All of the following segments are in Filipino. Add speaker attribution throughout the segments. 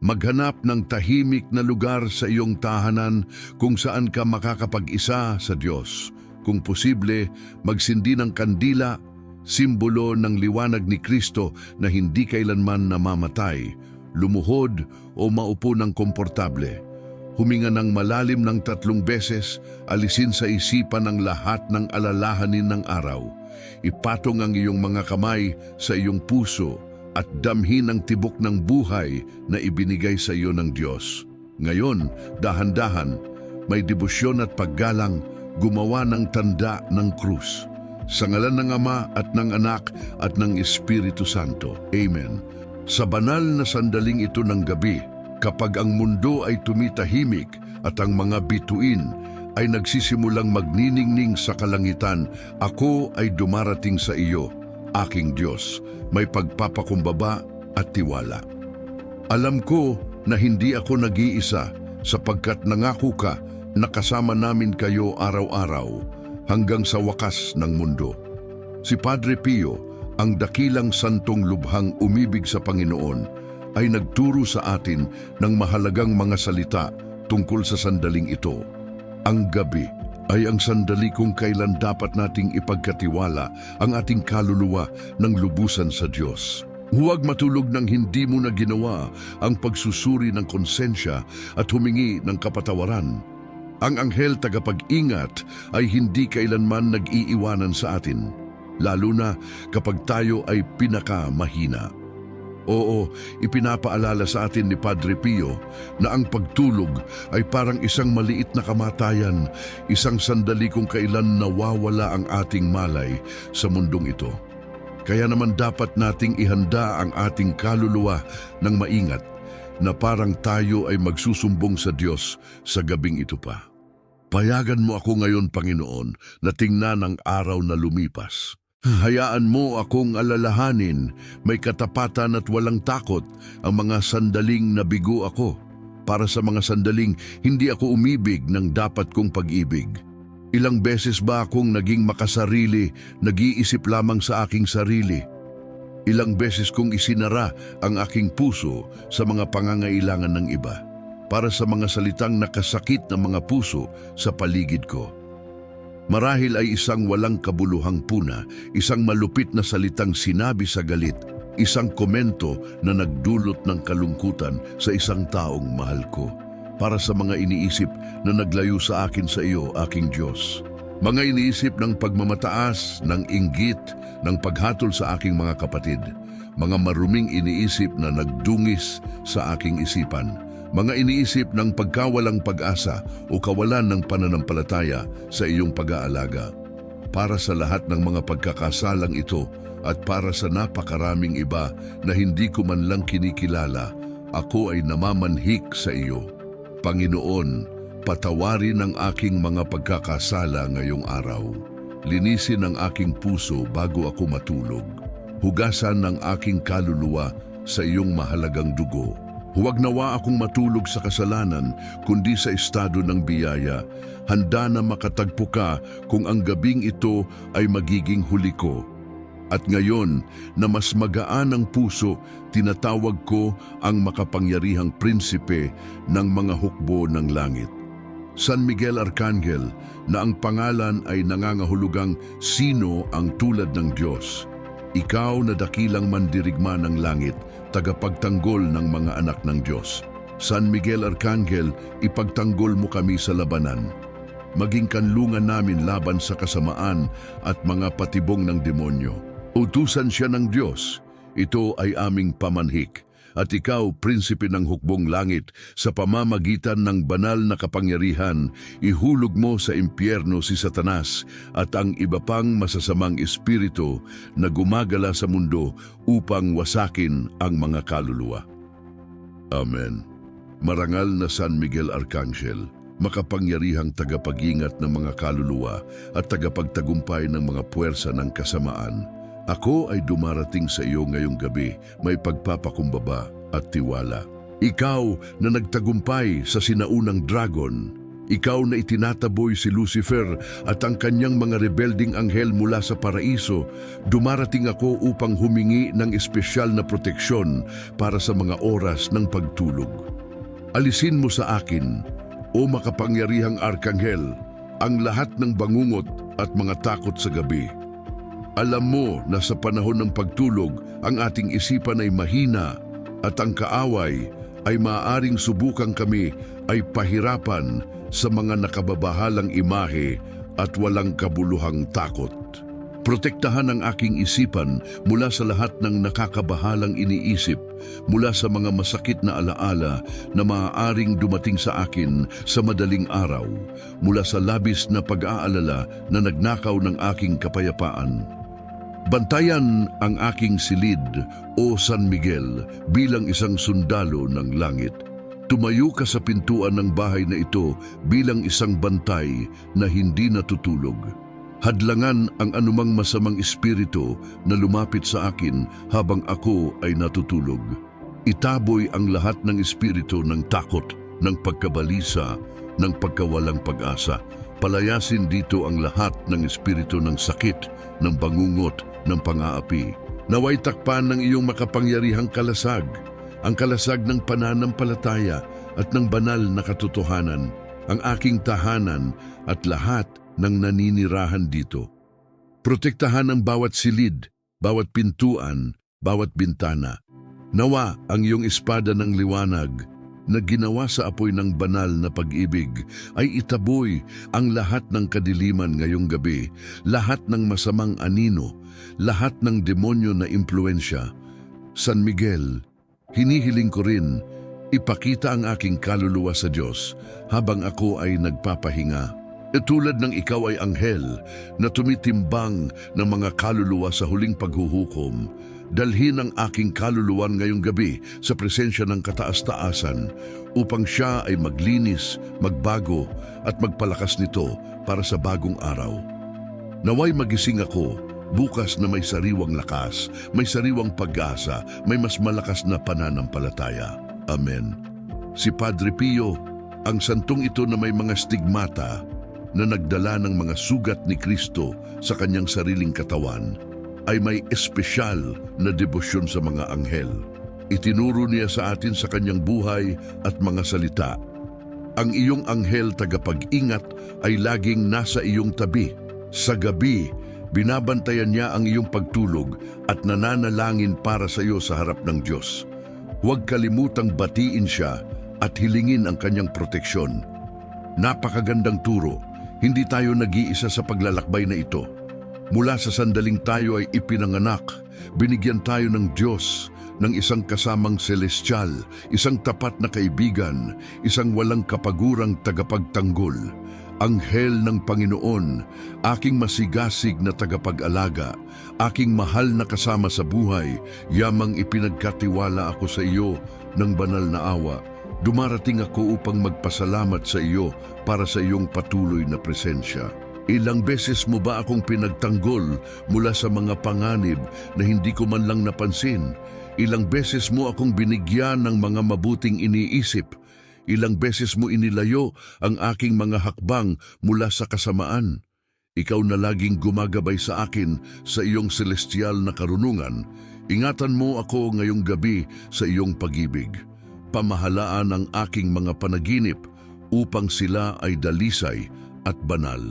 Speaker 1: Maghanap ng tahimik na lugar sa iyong tahanan kung saan ka makakapag-isa sa Diyos. Kung posible, magsindi ng kandila, simbolo ng liwanag ni Kristo na hindi kailanman namamatay, lumuhod o maupo ng komportable. Huminga ng malalim ng tatlong beses, alisin sa isipan ang lahat ng alalahanin ng araw. Ipatong ang iyong mga kamay sa iyong puso at damhin ang tibok ng buhay na ibinigay sa iyo ng Diyos. Ngayon, dahan-dahan, may debosyon at paggalang gumawa ng tanda ng krus. Sa ngalan ng Ama at ng Anak at ng Espiritu Santo. Amen. Sa banal na sandaling ito ng gabi, kapag ang mundo ay tumitahimik at ang mga bituin ay nagsisimulang magniningning sa kalangitan, ako ay dumarating sa iyo, aking Diyos, may pagpapakumbaba at tiwala. Alam ko na hindi ako nag-iisa sapagkat nangako ka na kasama namin kayo araw-araw hanggang sa wakas ng mundo. Si Padre Pio, ang dakilang santong lubhang umibig sa Panginoon, ay nagturo sa atin ng mahalagang mga salita tungkol sa sandaling ito. Ang gabi ay ang sandali kung kailan dapat nating ipagkatiwala ang ating kaluluwa ng lubusan sa Diyos. Huwag matulog ng hindi mo na ginawa ang pagsusuri ng konsensya at humingi ng kapatawaran. Ang anghel tagapag-ingat ay hindi kailanman nag-iiwanan sa atin, lalo na kapag tayo ay pinakamahina. Oo, ipinapaalala sa atin ni Padre Pio na ang pagtulog ay parang isang maliit na kamatayan, isang sandali kung kailan nawawala ang ating malay sa mundong ito. Kaya naman dapat nating ihanda ang ating kaluluwa ng maingat na parang tayo ay magsusumbong sa Diyos sa gabing ito pa. Payagan mo ako ngayon, Panginoon, na tingnan ang araw na lumipas. Hayaan mo akong alalahanin, may katapatan at walang takot ang mga sandaling nabigo ako. Para sa mga sandaling hindi ako umibig ng dapat kong pag-ibig. Ilang beses ba akong naging makasarili, nag-iisip lamang sa aking sarili? Ilang beses kong isinara ang aking puso sa mga pangangailangan ng iba para sa mga salitang nakasakit ng mga puso sa paligid ko. Marahil ay isang walang kabuluhang puna, isang malupit na salitang sinabi sa galit, isang komento na nagdulot ng kalungkutan sa isang taong mahal ko. Para sa mga iniisip na naglayo sa akin sa iyo, aking Diyos. Mga iniisip ng pagmamataas, ng inggit, ng paghatol sa aking mga kapatid. Mga maruming iniisip na nagdungis sa aking isipan mga iniisip ng pagkawalang pag-asa o kawalan ng pananampalataya sa iyong pag-aalaga. Para sa lahat ng mga pagkakasalang ito at para sa napakaraming iba na hindi ko man lang kinikilala, ako ay namamanhik sa iyo. Panginoon, patawarin ang aking mga pagkakasala ngayong araw. Linisin ang aking puso bago ako matulog. Hugasan ng aking kaluluwa sa iyong mahalagang dugo. Huwag nawa akong matulog sa kasalanan, kundi sa estado ng biyaya. Handa na makatagpo ka kung ang gabing ito ay magiging huli ko. At ngayon, na mas magaan ang puso, tinatawag ko ang makapangyarihang prinsipe ng mga hukbo ng langit. San Miguel Arcangel, na ang pangalan ay nangangahulugang sino ang tulad ng Diyos. Ikaw na dakilang mandirigma ng langit, tagapagtanggol ng mga anak ng Diyos. San Miguel Arcangel, ipagtanggol mo kami sa labanan. Maging kanlungan namin laban sa kasamaan at mga patibong ng demonyo. Utusan siya ng Diyos. Ito ay aming pamanhik. At ikaw, prinsipe ng hukbong langit, sa pamamagitan ng banal na kapangyarihan, ihulog mo sa impyerno si Satanas at ang iba pang masasamang espiritu na gumagala sa mundo upang wasakin ang mga kaluluwa. Amen. Marangal na San Miguel Arcangel, makapangyarihang tagapag-ingat ng mga kaluluwa at tagapagtagumpay ng mga puwersa ng kasamaan, ako ay dumarating sa iyo ngayong gabi, may pagpapakumbaba at tiwala. Ikaw na nagtagumpay sa sinaunang dragon, Ikaw na itinataboy si Lucifer at ang kanyang mga rebelding anghel mula sa paraiso, dumarating ako upang humingi ng espesyal na proteksyon para sa mga oras ng pagtulog. Alisin mo sa akin, o makapangyarihang arkanghel, ang lahat ng bangungot at mga takot sa gabi. Alam mo na sa panahon ng pagtulog, ang ating isipan ay mahina at ang kaaway ay maaaring subukang kami ay pahirapan sa mga nakababahalang imahe at walang kabuluhang takot. Protektahan ang aking isipan mula sa lahat ng nakakabahalang iniisip, mula sa mga masakit na alaala na maaaring dumating sa akin sa madaling araw, mula sa labis na pag-aalala na nagnakaw ng aking kapayapaan. Bantayan ang aking silid, O San Miguel, bilang isang sundalo ng langit. Tumayo ka sa pintuan ng bahay na ito bilang isang bantay na hindi natutulog. Hadlangan ang anumang masamang espiritu na lumapit sa akin habang ako ay natutulog. Itaboy ang lahat ng espiritu ng takot, ng pagkabalisa, ng pagkawalang pag-asa. Palayasin dito ang lahat ng espiritu ng sakit, ng bangungot, ng pang-aapi. Naway takpan ng iyong makapangyarihang kalasag, ang kalasag ng pananampalataya at ng banal na katotohanan, ang aking tahanan at lahat ng naninirahan dito. Protektahan ang bawat silid, bawat pintuan, bawat bintana. Nawa ang iyong espada ng liwanag na ginawa sa apoy ng banal na pag-ibig ay itaboy ang lahat ng kadiliman ngayong gabi, lahat ng masamang anino, lahat ng demonyo na impluensya. San Miguel, hinihiling ko rin, ipakita ang aking kaluluwa sa Diyos habang ako ay nagpapahinga. E ng ikaw ay anghel na tumitimbang ng mga kaluluwa sa huling paghuhukom, dalhin ang aking kaluluwan ngayong gabi sa presensya ng kataas-taasan upang siya ay maglinis, magbago at magpalakas nito para sa bagong araw. Naway magising ako bukas na may sariwang lakas, may sariwang pag-asa, may mas malakas na pananampalataya. Amen. Si Padre Pio, ang santong ito na may mga stigmata na nagdala ng mga sugat ni Kristo sa kanyang sariling katawan, ay may espesyal na debosyon sa mga anghel. Itinuro niya sa atin sa kanyang buhay at mga salita. Ang iyong anghel tagapag-ingat ay laging nasa iyong tabi. Sa gabi, binabantayan niya ang iyong pagtulog at nananalangin para sa iyo sa harap ng Diyos. Huwag kalimutang batiin siya at hilingin ang kanyang proteksyon. Napakagandang turo, hindi tayo nag-iisa sa paglalakbay na ito. Mula sa sandaling tayo ay ipinanganak, binigyan tayo ng Diyos ng isang kasamang celestial, isang tapat na kaibigan, isang walang kapagurang tagapagtanggol. Anghel ng Panginoon, aking masigasig na tagapag-alaga, aking mahal na kasama sa buhay, yamang ipinagkatiwala ako sa iyo ng banal na awa. Dumarating ako upang magpasalamat sa iyo para sa iyong patuloy na presensya. Ilang beses mo ba akong pinagtanggol mula sa mga panganib na hindi ko man lang napansin? Ilang beses mo akong binigyan ng mga mabuting iniisip? Ilang beses mo inilayo ang aking mga hakbang mula sa kasamaan? Ikaw na laging gumagabay sa akin sa iyong celestial na karunungan. Ingatan mo ako ngayong gabi sa iyong pag-ibig pamahalaan ang aking mga panaginip upang sila ay dalisay at banal.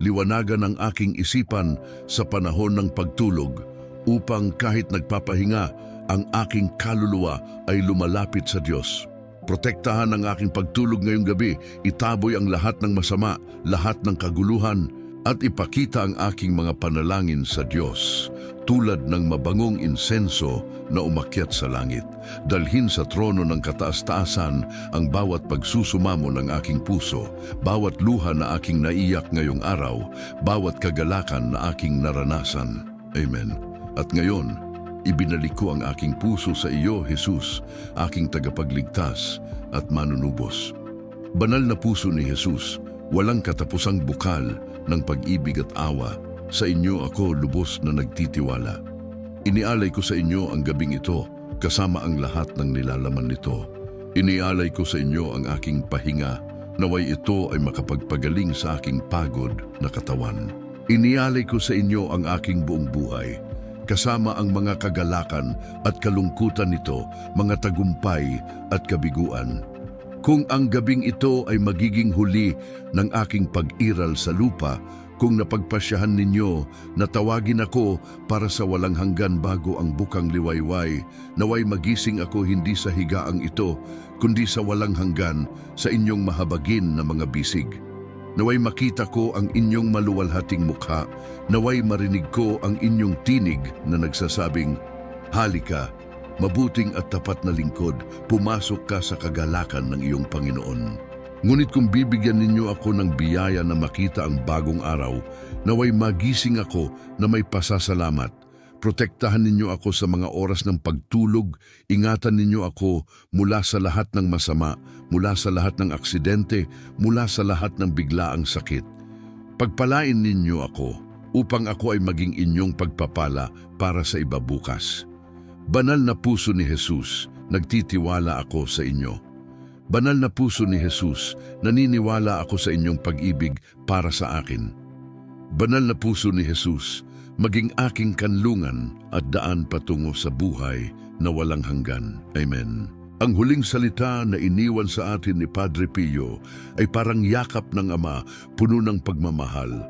Speaker 1: Liwanagan ang aking isipan sa panahon ng pagtulog upang kahit nagpapahinga, ang aking kaluluwa ay lumalapit sa Diyos. Protektahan ang aking pagtulog ngayong gabi, itaboy ang lahat ng masama, lahat ng kaguluhan, at ipakita ang aking mga panalangin sa Diyos tulad ng mabangong insenso na umakyat sa langit. Dalhin sa trono ng kataas-taasan ang bawat pagsusumamo ng aking puso, bawat luha na aking naiyak ngayong araw, bawat kagalakan na aking naranasan. Amen. At ngayon, ibinalik ko ang aking puso sa iyo, Jesus, aking tagapagligtas at manunubos. Banal na puso ni Jesus, walang katapusang bukal ng pag-ibig at awa, sa inyo ako lubos na nagtitiwala. Inialay ko sa inyo ang gabing ito, kasama ang lahat ng nilalaman nito. Inialay ko sa inyo ang aking pahinga Naway ito ay makapagpagaling sa aking pagod na katawan. Inialay ko sa inyo ang aking buong buhay, kasama ang mga kagalakan at kalungkutan nito, mga tagumpay at kabiguan. Kung ang gabing ito ay magiging huli ng aking pag-iral sa lupa, kung napagpasyahan ninyo na tawagin ako para sa walang hanggan bago ang bukang liwayway, naway magising ako hindi sa higaang ito, kundi sa walang hanggan sa inyong mahabagin na mga bisig. Naway makita ko ang inyong maluwalhating mukha, naway marinig ko ang inyong tinig na nagsasabing, Halika, mabuting at tapat na lingkod, pumasok ka sa kagalakan ng iyong Panginoon. Ngunit kung bibigyan ninyo ako ng biyaya na makita ang bagong araw, naway magising ako na may pasasalamat. Protektahan ninyo ako sa mga oras ng pagtulog, ingatan ninyo ako mula sa lahat ng masama, mula sa lahat ng aksidente, mula sa lahat ng biglaang sakit. Pagpalain ninyo ako upang ako ay maging inyong pagpapala para sa iba bukas. Banal na puso ni Jesus, nagtitiwala ako sa inyo. Banal na puso ni Jesus, naniniwala ako sa inyong pag-ibig para sa akin. Banal na puso ni Jesus, maging aking kanlungan at daan patungo sa buhay na walang hanggan. Amen. Ang huling salita na iniwan sa atin ni Padre Pio ay parang yakap ng Ama, puno ng pagmamahal.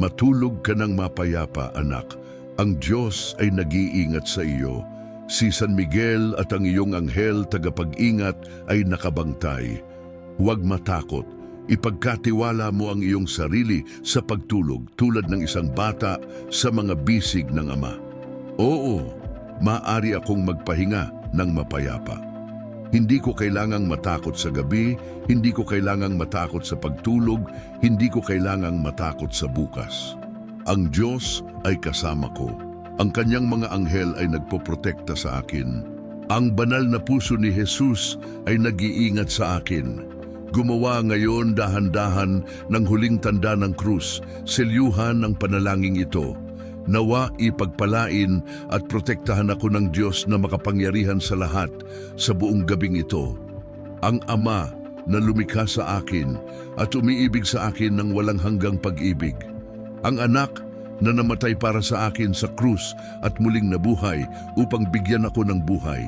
Speaker 1: Matulog ka ng mapayapa, anak. Ang Diyos ay nag-iingat sa iyo. Si San Miguel at ang iyong anghel tagapag-ingat ay nakabangtay. Huwag matakot. Ipagkatiwala mo ang iyong sarili sa pagtulog tulad ng isang bata sa mga bisig ng Ama. Oo, maaari akong magpahinga ng mapayapa. Hindi ko kailangang matakot sa gabi, hindi ko kailangang matakot sa pagtulog, hindi ko kailangang matakot sa bukas. Ang Diyos ay kasama ko. Ang kanyang mga anghel ay nagpoprotekta sa akin. Ang banal na puso ni Jesus ay nag-iingat sa akin. Gumawa ngayon dahan-dahan ng huling tanda ng krus, selyuhan ng panalangin ito. Nawa ipagpalain at protektahan ako ng Diyos na makapangyarihan sa lahat sa buong gabing ito. Ang Ama na lumikha sa akin at umiibig sa akin ng walang hanggang pag-ibig. Ang Anak na namatay para sa akin sa krus at muling nabuhay upang bigyan ako ng buhay.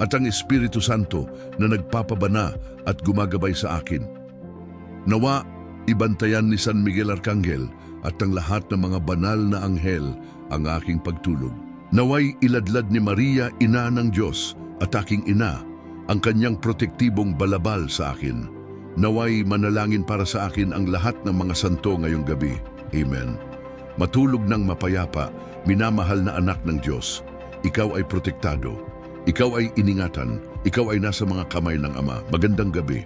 Speaker 1: At ang Espiritu Santo na nagpapabana at gumagabay sa akin. Nawa, ibantayan ni San Miguel Arcangel at ang lahat ng mga banal na anghel ang aking pagtulog. Naway iladlad ni Maria, ina ng Diyos, at aking ina, ang kanyang protektibong balabal sa akin. Naway manalangin para sa akin ang lahat ng mga santo ngayong gabi. Amen. Matulog ng mapayapa, minamahal na anak ng Diyos. Ikaw ay protektado. Ikaw ay iningatan. Ikaw ay nasa mga kamay ng Ama. Magandang gabi.